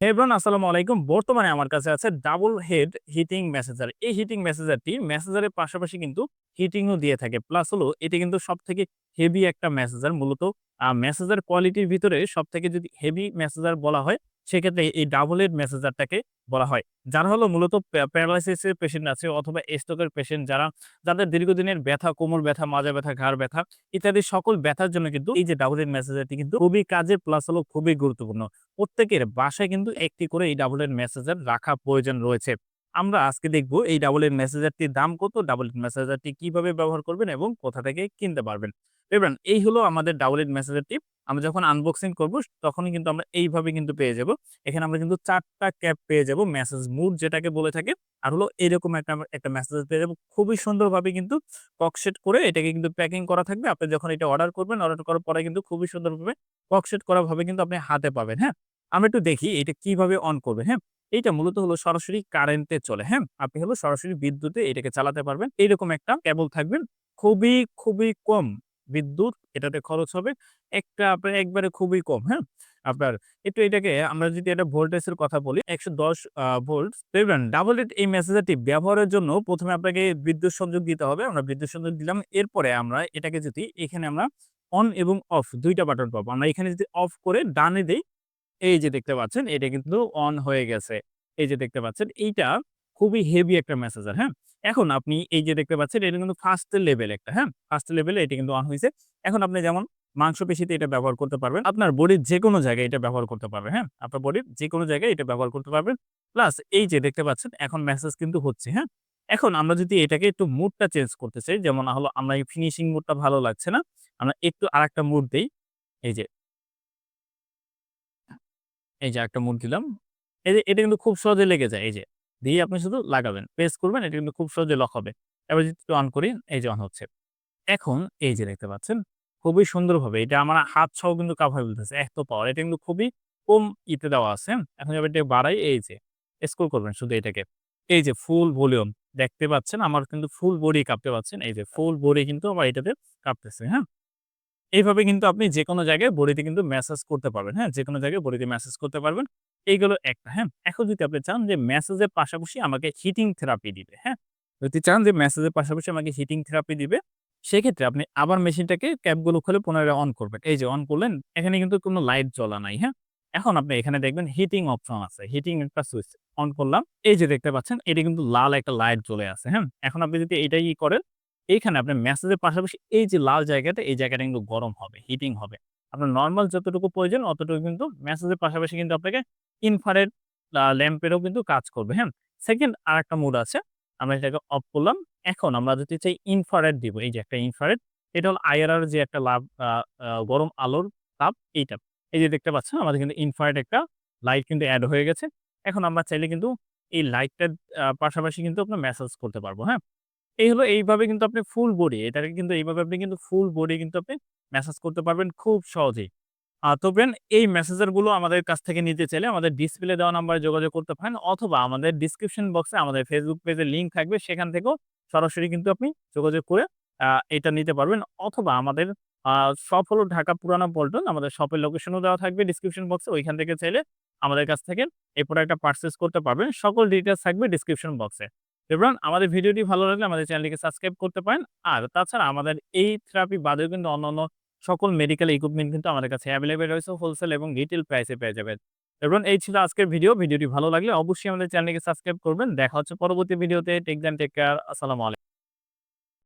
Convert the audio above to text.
Everyone আসসালামু আলাইকুম। বর্তমানে আমার কাছে আছে ডাবল হেড হিটিং মেসেজার এই হিটিং মেসেজারটি মেসেজারের পাশাপাশি কিন্তু হিটিংও দিয়ে থাকে। প্লাস হলো, এটি কিন্তু সব থেকে হেভি একটা মেসেজার মূলত মেসেজার কোয়ালিটির ভিতরে সব থেকে যদি হেভি মেসেজার বলা হয় সেক্ষেত্রে এই ডাবল হেড মেসেজারটাকে বলা হয়। যারা হলো মূলত প্যারালাইসিসের পেশেন্ট আছে অথবা স্ট্রোকের পেশেন্ট যারা, যাদের দীর্ঘদিনের ব্যথা, কোমর ব্যথা, মাজা ব্যথা, ঘাড় ব্যথা ইত্যাদি সকল ব্যথার জন্য কিন্তু এই যে ডাবল এড মেসেজারটি কিন্তু খুবই কাজের প্লাস হলো খুবই গুরুত্বপূর্ণ। প্রত্যেকের বাসায় কিন্তু একটি করে এই ডাবল এর মেসেজার রাখা প্রয়োজন রয়েছে। আমরা আজকে দেখব এই ডাবল এর মেসেজারটির দাম কত ডাবল এড মেসেজারটি কীভাবে ব্যবহার করবেন এবং কোথা থেকে কিনতে পারবেন। এবার এই হলো আমাদের ডাবল এর মেসেজারটি আমরা যখন আনবক্সিং করব তখন কিন্তু আমরা এইভাবে কিন্তু পেয়ে যাব। এখানে আমরা কিন্তু চারটা ক্যাপ পেয়ে যাব মেসেজ মুড যেটাকে বলে থাকে। আর হলো এরকম একটা একটা মেসেজ পেয়ে যাব। খুবই সুন্দরভাবে কিন্তু ককশেট করে এটাকে কিন্তু প্যাকিং করা থাকবে। আপনি যখন এটা অর্ডার করবেন অর্ডার করার পরে কিন্তু খুবই সুন্দরভাবে ককশেট করা ভাবে কিন্তু আপনি হাতে পাবেন হ্যাঁ? আমরা একটু দেখি এটা কীভাবে অন করবে হ্যাঁ? এইটা মূলত হলো সরাসরি কারেন্টে চলে হ্যাঁ? আপনি হলো সরাসরি বিদ্যুতে এটাকে চালাতে পারবেন। এইরকম একটা কেবল থাকবেন খুবই খুবই কম বিদ্যুৎ, এটাতে খরচ হবে। একটা আপনার একবারে খুবই কম হ্যাঁ? আপনার একটু এটাকে আমরা যদি এটা ভোল্টেজের কথা বলি, একশো দশ ভোল্ট। ডাবল এট এই মেসেজারটি ব্যবহারের জন্য প্রথমে আপনাকে বিদ্যুৎ সংযোগ দিতে হবে। আমরা বিদ্যুৎ সংযোগ দিলাম, এরপরে আমরা এটাকে যদি এখানে আমরা অন এবং অফ দুইটা বাটন পাবো। আমরা এখানে যদি অফ করে ডানে দিই, এই যে দেখতে পাচ্ছেন, এটা কিন্তু অন হয়ে গেছে। এই যে দেখতে পাচ্ছেন, এইটা খুবই হেভি একটা মেসেজার হ্যাঁ? এখন আপনি এই যে দেখতে পাচ্ছেন, এটা কিন্তু ফার্স্ট লেভেল একটা হ্যাঁ? ফার্স্ট লেভেলে এটা কিন্তু অন হয়েছে এখন আপনি যেমন মাংসপেশিতে এটা ব্যবহার করতে পারবেন, আপনার বডির যে কোনো জায়গায় এটা ব্যবহার করতে পারবেন হ্যাঁ? আপনার বডির যে কোনো জায়গায় এটা ব্যবহার করতে পারবেন। প্লাস এই যে দেখতে পাচ্ছেন, এখন মেসেজ কিন্তু হচ্ছে হ্যাঁ? এখন আমরা যদি এটাকে একটু মুডটা চেঞ্জ করতে চাই, যেমন হলো আমরা এই ফিনিশিং মুডটা ভালো লাগছে না, আমরা একটু আর একটা মুড দিই, এই যে এই যে একটা মুড দিলাম, এই যে, এটা কিন্তু খুব সহজে লেগে যায়, এই যে। দিয়ে আপনি শুধু লাগাবেন। প্রেস করবেন, এটা কিন্তু খুব সহজে লক হবে। এবার যদি অন করি, এই যে অন হচ্ছে। এখন এই যে দেখতে পাচ্ছেন, খুবই সুন্দরভাবে এটা আমার হাত সহ কিন্তু কাভার বলতেছে এত পাওয়ার এটা কিন্তু খুবই কম ইতে দেওয়া আছে। এখন এবার এটা বাড়াই, এই যে স্ক্রল করবেন শুধু এটাকে। এই যে ফুল ভলিউম দেখতে পাচ্ছেন, আমার কিন্তু ফুল বডি কাঁপতে পাচ্ছেন এই যে ফুল বডি কিন্তু আমার এটাতে কাঁপতেছে হ্যাঁ? এইভাবে কিন্তু আপনি যে কোনো জায়গায় বডিতে কিন্তু মেসেজ করতে পারবেন হ্যাঁ? যে কোনো জায়গায় বডিতে মেসেজ করতে পারবেন। এইগুলো একটা হ্যাঁ? এখন যদি আপনি চান যে মেসেজের পাশাপাশি আমাকে হিটিং থেরাপি দিবে হ্যাঁ? যদি চান যে মেসেজের পাশাপাশি আমাকে হিটিং থেরাপি দিবে, সেক্ষেত্রে আপনি আবার মেশিনটাকে ক্যাপগুলো খুলে পুনরায় অন করবেন। এই যে অন করলেন, এখানে কিন্তু কোনো লাইট জ্বলা নাই হ্যাঁ? এখন আপনি এখানে দেখবেন হিটিং অপশন আছে হিটিং একটা সুইচ অন করলাম। এই যে দেখতে পাচ্ছেন, এটা কিন্তু লাল একটা লাইট জ্বলে আছে হ্যাঁ? এখন আপনি যদি এটাই করেন এইখানে আপনার মেসেজের পাশাপাশি এই যে লাল জায়গাটা, এই জায়গাটা কিন্তু গরম হবে হিটিং হবে। আপনার নর্মাল যতটুকু প্রয়োজন, অতটুকু কিন্তু মেসেজের পাশাপাশি কিন্তু আপনাকে ইনফারেড ল্যাম্পেরও কিন্তু কাজ করবে হ্যাঁ? সেকেন্ড আর একটা মুড আছে, আমরা এটাকে অফ করলাম। এখন আমরা যদি চাই ইনফারেড দিব, এই যে একটা ইনফারেড এটা হলো আইআরআর যে একটা লাভ গরম আলোর তাপ, এইটা। এই যে দেখতে পাচ্ছেন, আমাদের কিন্তু ইনফারেড একটা লাইট কিন্তু অ্যাড হয়ে গেছে। এখন আমরা চাইলে কিন্তু এই লাইটটার পাশাপাশি কিন্তু আপনার মেসেজ করতে পারব হ্যাঁ? এই হলো এইভাবে কিন্তু আপনি ফুল বডি এটাকে কিন্তু এইভাবে আপনি কিন্তু ফুল বডি কিন্তু আপনি মেসেজ করতে পারবেন খুব সহজেই। তো ফ্রেন্ড এই মেসেঞ্জারগুলো আমাদের কাছ থেকে নিতে চাইলে আমাদের ডিসপ্লে দেওয়া নাম্বারে যোগাযোগ করতে পারেন অথবা আমাদের ডিসক্রিপশন বক্সে আমাদের ফেসবুক পেজের লিঙ্ক থাকবে, সেখান থেকেও সরাসরি কিন্তু আপনি যোগাযোগ করে এটা নিতে পারবেন অথবা আমাদের শপ হলো ঢাকা পুরানা পল্টন। আমাদের শপের লোকেশনও দেওয়া থাকবে ডিসক্রিপশন বক্সে ওইখান থেকে চাইলে আমাদের কাছ থেকে এই প্রোডাক্টটা পারচেজ করতে পারবেন। সকল ডিটেইলস থাকবে ডিসক্রিপশন বক্সে। এভরিওয়ান আমাদের ভিডিওটি ভালো লাগলে আমাদের চ্যানেলটিকে সাবস্ক্রাইব করতে পারেন। আর তাছাড়া আমাদের এই থেরাপি বাদেও কিন্তু অন্যান্য সকল মেডিকেল ইকুইপমেন্ট কিন্তু আমাদের কাছে অ্যাভেলেবেল রয়েছে হোলসেল এবং রিটেল প্রাইসে পেয়ে যাবেন। এবার এই ছিল আজকের ভিডিও। ভিডিওটি ভালো লাগলে অবশ্যই আমাদের চ্যানেলটিকে সাবস্ক্রাইব করবেন। দেখা হচ্ছে পরবর্তী ভিডিওতে। Take then take care. আসসালামু আলাইকুম।